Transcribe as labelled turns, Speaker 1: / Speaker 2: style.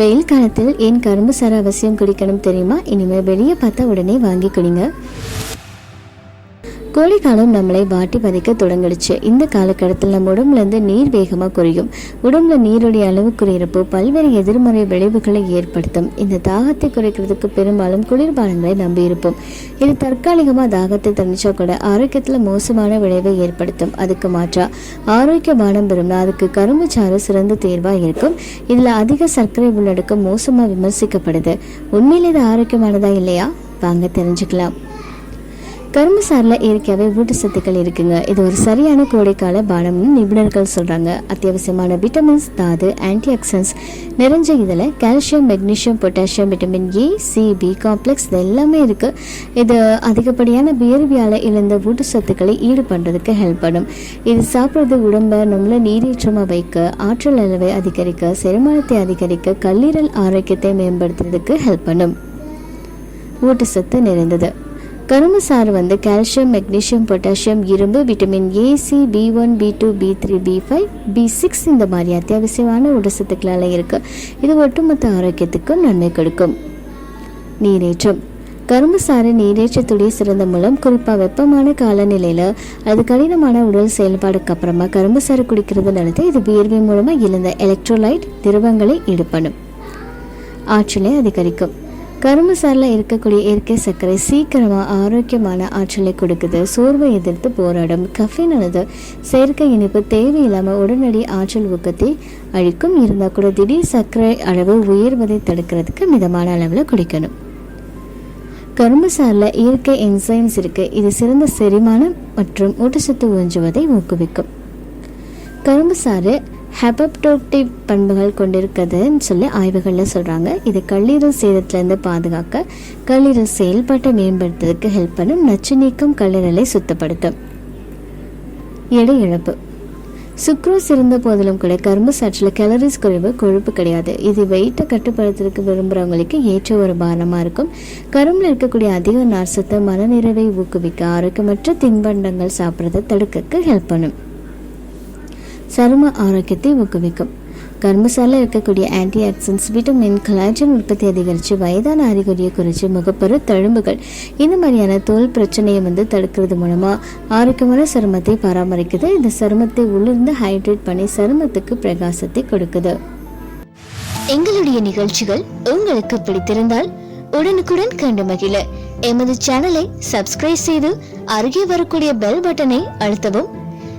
Speaker 1: வெயில் காலத்தில் ஏன் கரும்பு சாறு அவசியம் குடிக்கணும் தெரியுமா? இனிமேல் வெளியே பார்த்தா உடனே வாங்கி குடிங்க. கோடைக்காலம் நம்மளை வாட்டி பதிக்க தொடங்கிடுச்சு. இந்த காலகட்டத்தில் நம்ம உடம்புலேருந்து நீர் வேகமாக குறையும். உடம்புல நீருடைய அளவு குறையிறப்போ பல்வேறு எதிர்மறை விளைவுகளை ஏற்படுத்தும். இந்த தாகத்தை குறைக்கிறதுக்கு பெரும்பாலும் குளிர்பானங்களை நம்பி இருப்போம். இது தற்காலிகமாக தாகத்தை தணிச்சா கூட ஆரோக்கியத்தில் மோசமான விளைவை ஏற்படுத்தும். அதுக்கு மாற்றா ஆரோக்கிய பானம் பெறும்னா அதுக்கு கரும்பு சாறு சிறந்த தேர்வாக இருக்கும். இதில் அதிக சர்க்கரை உள்ளடக்கம் மோசமாக விமர்சிக்கப்படுது. உண்மையில் இது ஆரோக்கியமானதா இல்லையா? வாங்க தெரிஞ்சுக்கலாம். கரும்பு சாறில் இயற்கையாகவே ஊட்டச்சத்துக்கள் இருக்குங்க. இது ஒரு சரியான கோடைக்கால பானம்னு நிபுணர்கள் சொல்கிறாங்க அத்தியாவசியமான விட்டமின்ஸ் தாது ஆன்டிஆக்சன்ஸ் நிறைஞ்ச இதில் calcium magnesium potassium vitamin A C B complex இது எல்லாமே இருக்குது இது அதிகப்படியான வியர்வியால் இழந்த ஊட்டச்சத்துக்களை ஈடு பண்ணுறதுக்கு ஹெல்ப் பண்ணும். இது சாப்பிட்றது உடம்பை நம்மள நீரேற்றமாக வைக்க ஆற்றல் அளவை அதிகரிக்க செரிமானத்தை அதிகரிக்க கல்லீரல் ஆரோக்கியத்தை மேம்படுத்துறதுக்கு ஹெல்ப் பண்ணும். ஊட்டச்சத்து நிறைந்தது. கரும்பு சாறு வந்து கால்சியம் மெக்னீசியம் பொட்டாசியம் இரும்பு vitamin A C B one B two B three B five B six இந்த மாதிரி அத்தியாவசியமான ஊட்டச்சத்துக்களால் இருக்குது இது ஒட்டுமொத்த ஆரோக்கியத்துக்கும் நன்மை கொடுக்கும். நீரேற்றம். கரும்பு சாறு நீரேற்றத்துடைய சிறந்த மூலம் குறிப்பாக வெப்பமான காலநிலையில் அது கடினமான உடல் செயல்பாடுக்கு அப்புறமா கரும்பு சாறு குடிக்கிறது நல்லது இது வியர்வை மூலமாக இழந்த எலக்ட்ரோலைட் திரவங்களை ஈடுபடும் ஆற்றலை அதிகரிக்கும். கரும்பு சாறில் இருக்கக்கூடிய இயற்கை சர்க்கரை சீக்கிரமாக ஆரோக்கியமான ஆற்றலை கொடுக்குது. சோர்வை எதிர்த்து போராடும் கஃபின் அல்லது செயற்கை இனிப்பு தேவையில்லாமல் உடனடி ஆற்றல் ஊக்கத்தை அழிக்கும். இருந்தால் கூட திடீர் சர்க்கரை அளவு உயர்வதை தடுக்கிறதுக்கு மிதமான அளவில் குடிக்கணும். கரும்பு சாரில் இயற்கை என்சைம்ஸ் இருக்குது இது சிறந்த செரிமானம் மற்றும் ஊட்டச்சத்து உறிஞ்சுவதை ஊக்குவிக்கும். கரும்பு சாறு ஹெபப்டோக்டிவ் பண்புகள் கொண்டிருக்கிறதுன்னு சொல்லி ஆய்வுகளில் சொல்கிறாங்க இது கல்லீரல் சேதத்திலேருந்து பாதுகாக்க கல்லீரல் செயல்பாட்டை மேம்படுத்துறதுக்கு ஹெல்ப் பண்ணும் நச்சு நீக்கம் கல்லீரலை சுத்தப்படுத்தும். எடை இழப்பு. சுக்ரோஸ் இருந்த போதிலும் கூட கரும்பு சாற்றில் கேலரிஸ் குறைவு கொழுப்பு கிடையாது. இது வெயிட்டை கட்டுப்படுத்துறதுக்கு விரும்புகிறவங்களுக்கு ஏற்ற ஒரு பாரமாக இருக்கும். கரும்பில் இருக்கக்கூடிய அதிக நார்சத்தை மனநிறைவை ஊக்குவிக்க ஆரோக்கியமற்ற தின்பண்டங்கள் சாப்பிட்றதை தடுக்கக்கு ஹெல்ப் பண்ணும். சரும ஆரோக்கியத்தை ஊக்குவிக்கும். கரும்புசால இருக்கக்கூடிய ஆன்டி ஆக்சிடன்ஸ் விட்டமின் கலாஜன் உற்பத்தி அதிகரித்து வயதான அறிகுறியை குறித்து முகப்பரு தழும்புகள் இந்த மாதிரியான தோல் பிரச்சனையை வந்து தடுக்கிறது மூலமாக ஆரோக்கியமான சருமத்தை பராமரிக்குது. இந்த சருமத்தை உள்ளிருந்து ஹைட்ரேட் பண்ணி சருமத்துக்கு பிரகாசத்தை கொடுக்குது. எங்களுடைய நிகழ்ச்சிகள் உங்களுக்கு பிடித்திருந்தால் உடனுக்குடன் கண்டு மகிழ. எமது சேனலை சப்ஸ்கிரைப் செய்து அருகே வரக்கூடிய பெல் பட்டனை அழுத்தவும்